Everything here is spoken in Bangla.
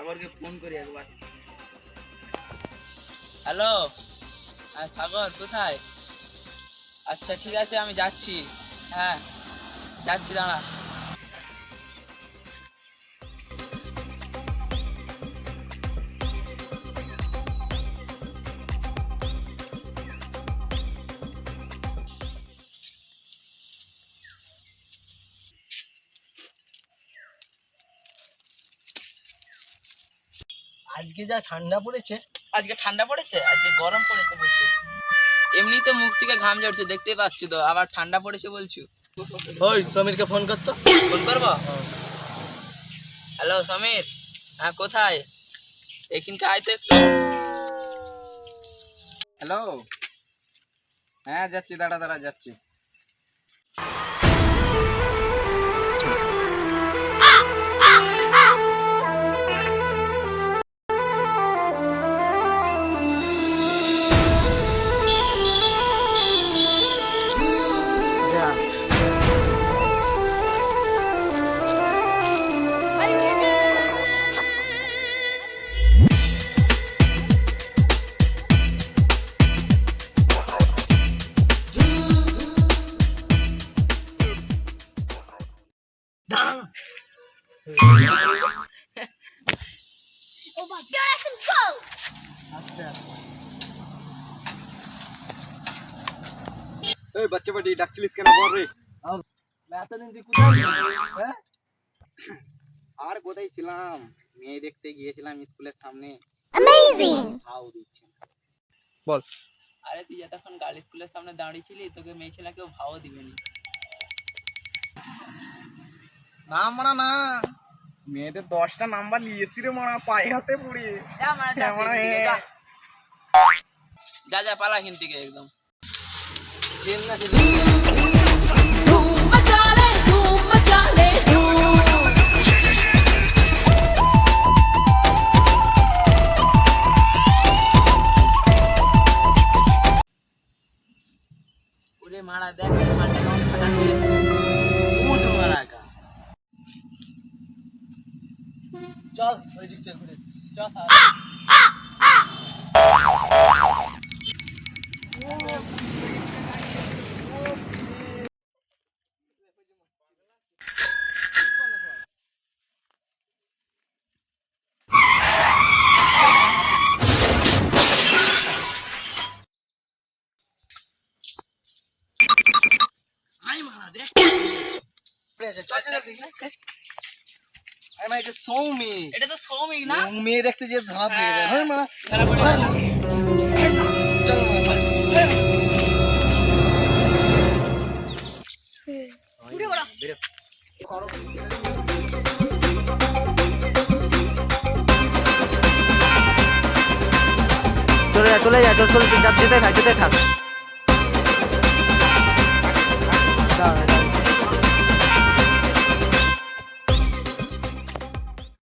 সাগরকে ফোন করি একবার। হ্যালো হ্যাঁ সাগর, কোথায়? আচ্ছা ঠিক আছে, আমি যাচ্ছি। হ্যাঁ যাচ্ছি, দাঁড়া। আজকে যা ঠান্ডা পড়েছে আজকে ঠান্ডা পড়েছে? আজকে গরম পড়েছে প্রচুর। এমনিতে মুখ থেকে ঘাম ঝরছে দেখতে পাচ্ছি তো আবার ঠান্ডা পড়েছে বলছো। ওই সমীরকে ফোন করতো ফোন করব? হ্যালো সমীর। হ্যাঁ কোথায়? এখানকে আয় তো একটু। হ্যালো। হ্যাঁ যাচ্ছি দাঁড়া দাঁড়া যাচ্ছি। Oh my god, that's some goat! আস্তে আস্তে ওই বাচ্চা বাটি ডাকছিলিস কেন বল রে? এতদিন তুই কোথায়? হ্যাঁ? আর কোথায় ছিলাম? মেয়ে দেখতে গিয়েছিলাম স্কুলের সামনে। Amazing! হাউ দিচ্ছে। আরে তুই যতক্ষণ গার্ল স্কুলের সামনে দাঁড়িয়েছিলি তোকে মেয়ে ছেলে কেউ ভাও দিবেনি। না মারা না। মেয়েদের দশটা নাম্বার নিয়েছি রে মারা পায়ে হাতে পড়ে। যা যা পালা হিন থেকে একদম মারা দেখ মালটা কেমন ফাটাচ্ছে। চল ওই দিকটা ঘুরে চল আছে। চল চল দেখি। আরে মা এটা সৌমি এটা তো সৌমিক না মেয়ে দেখতে যে ধরা পড়ে যায় হ্যাঁ মা ধরা পড়ে গেছে। চল মা, চল। চলে যা চলে যা চল চল যা যেতে থাক যেতে থাক